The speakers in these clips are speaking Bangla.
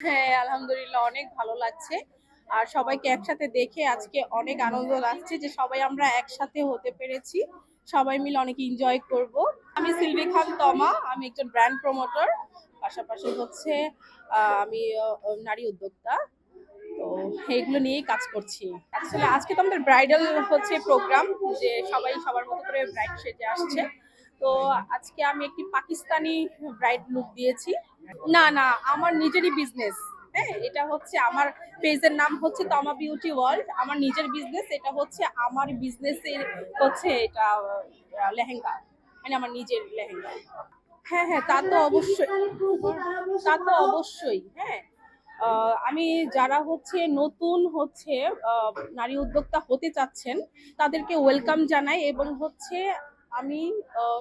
হ্যাঁ আলহামদুলিল্লাহ, অনেক ভালো লাগছে। আর সবাইকে একসাথে দেখে আজকে অনেক আনন্দ লাগছে যে সবাই আমরা একসাথে হতে পেরেছি। সবাই মিলে অনেক এনজয় করব। আমি সিলভি খান তমা, আমি একজন ব্র্যান্ড প্রমোটর পাশাপাশি হচ্ছে আমি নারী উদ্যোক্তা। তো এইগুলো নিয়েই কাজ করছি। আসলে আজকে তো আমাদের ব্রাইডাল হচ্ছে প্রোগ্রাম যে সবাই সবার মতো করে ব্রাইড সেজে আসছে। তো আজকে আমি একটি পাকিস্তানি ব্রাইড লুক দিয়েছি। না না, আমার নিজেরই বিজনেস হ্যাঁ এটা হচ্ছে আমার পেজের নাম হচ্ছে তমা বিউটি ওয়ার্ল্ড আমার নিজের বিজনেস এটা হচ্ছে আমার বিজনেসের হচ্ছে এটা লেহেঙ্গা। মানে আমার নিজের লেহেঙ্গা। হ্যাঁ হ্যাঁ তা তো অবশ্যই। তা তো অবশ্যই হ্যাঁ। আমি যারা হচ্ছে নতুন হচ্ছে নারী উদ্যোক্তা হতে চাচ্ছেন, তাদেরকে ওয়েলকাম জানাই এবং হচ্ছে আমি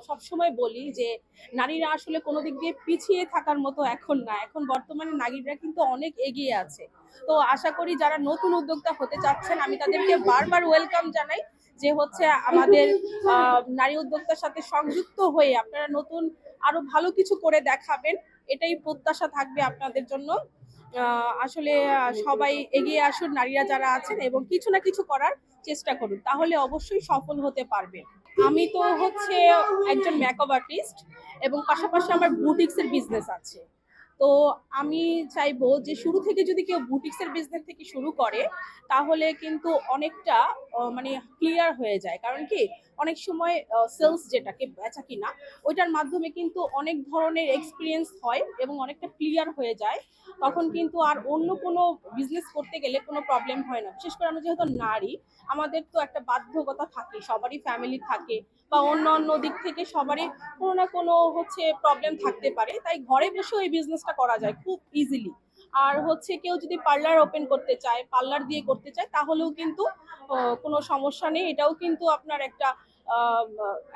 সবসময় বলি যে নারীরা আসলে কোনো দিক দিয়ে পিছিয়ে থাকার মতো এখন না। এখন বর্তমানে নারীরা কিন্তু অনেক এগিয়ে আছে। তো আশা করি যারা নতুন উদ্যোক্তা হতে চাচ্ছেন, আমি তাদেরকে বারবার ওয়েলকাম জানাই যে হচ্ছে আমাদের নারী উদ্যোক্তার সাথে সংযুক্ত হয়ে আপনারা নতুন আরও ভালো কিছু করে দেখাবেন। এটাই প্রত্যাশা থাকবে আপনাদের জন্য। আসলে সবাই এগিয়ে আসুন, নারীরা যারা আছেন এবং কিছু না কিছু করার চেষ্টা করুন। তাহলে অবশ্যই সফল হতে পারবে আমি তো হচ্ছে একজন মেকআপ আর্টিস্ট এবং পাশাপাশি আমার বুটিক্সের বিজনেস আছে। তো আমি চাইব যে শুরু থেকে যদি কেউ বুটিক্সের বিজনেস থেকে শুরু করে, তাহলে কিন্তু অনেকটা মানে ক্লিয়ার হয়ে যায়। কারণ কি, অনেক সময় সেলস যেটাকে বেচা কিনা, ওইটার মাধ্যমে কিন্তু অনেক ধরনের এক্সপিরিয়েন্স হয় এবং অনেকটা ক্লিয়ার হয়ে যায়। তখন কিন্তু আর অন্য কোনো বিজনেস করতে গেলে কোনো প্রবলেম হয় না। বিশেষ করে আমরা যেহেতু নারী, আমাদের তো একটা বাধ্যকতা থাকে, সবারই ফ্যামিলি থাকে বা অন্য অন্য দিক থেকে সবারই কোনো না কোনো হচ্ছে প্রবলেম থাকতে পারে। তাই ঘরে বসেও এই বিজনেসটা করা যায় খুব ইজিলি আর হচ্ছে কেউ যদি পার্লার ওপেন করতে চায় পার্লার দিয়ে করতে চায়, তাহলেও কিন্তু কোনো সমস্যা নেই। এটাও কিন্তু আপনার একটা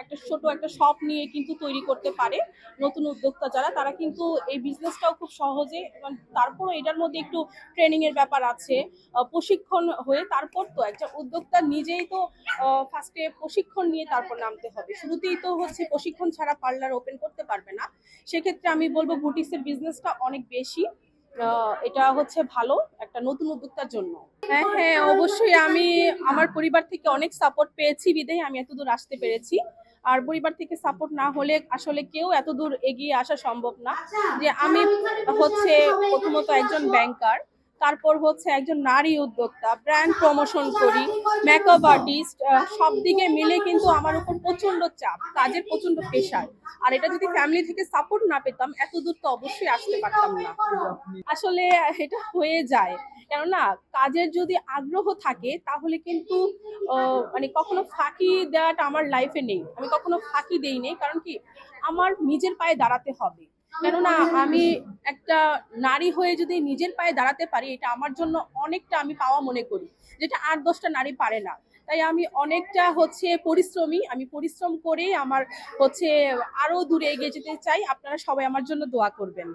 একটা ছোট একটা শপ নিয়ে কিন্তু তৈরি করতে পারে নতুন উদ্যোক্তা যারা, তারা কিন্তু এই বিজনেসটাও খুব সহজে এবং তারপরও এটার মধ্যে একটু ট্রেনিংয়ের ব্যাপার আছে প্রশিক্ষণ হয়ে তারপর তো একটা উদ্যোক্তা নিজেই তো ফার্স্টে প্রশিক্ষণ নিয়ে তারপর নামতে হবে। শুরুতেই তো হচ্ছে প্রশিক্ষণ ছাড়া পার্লার ওপেন করতে পারবে না। সেক্ষেত্রে আমি বলব বুটিক্সের বিজনেসটা অনেক বেশি। এটা হচ্ছে ভালো একটা নতুন উদ্যোক্তার জন্য। হ্যাঁ হ্যাঁ অবশ্যই আমি আমার পরিবার থেকে অনেক সাপোর্ট পেয়েছি বিদেয় আমি এতদূর আসতে পেরেছি। আর পরিবার থেকে সাপোর্ট না হলে আসলে কেউ এত দূর এগিয়ে আসা সম্ভব না। যে আমি হচ্ছে প্রথমত একজন ব্যাংকার তারপর হচ্ছে একজন নারী উদ্যোক্তা ব্র্যান্ড প্রমোশন করি মেকআপ আর্টিস্ট সব দিকে মিলে কিন্তু আমার উপর প্রচণ্ড চাপ, কাজের প্রচণ্ড প্রেশার আর এটা যদি ফ্যামিলি থেকে সাপোর্ট না পেতাম, এত দূর তো অবশ্যই আসতে পারতাম না। আসলে এটা হয়ে যায়। কেননা, কাজের যদি আগ্রহ থাকে, তাহলে কিন্তু মানে কখনো ফাঁকি দেওয়াটা আমার লাইফে নেই। আমি কখনো ফাঁকি দেই নেই কারণ কি? আমার নিজের পায়ে দাঁড়াতে হবে। কেননা আমি একটা নারী হয়ে যদি নিজের পায়ে দাঁড়াতে পারি এটা আমার জন্য অনেকটা আমি পাওয়া মনে করি যেটা আট দশটা নারী পারে না। তাই আমি অনেকটা হচ্ছে পরিশ্রমী আমি পরিশ্রম করে আমার হচ্ছে আরও দূরে এগিয়ে যেতে চাই। আপনারা সবাই আমার জন্য দোয়া করবেন।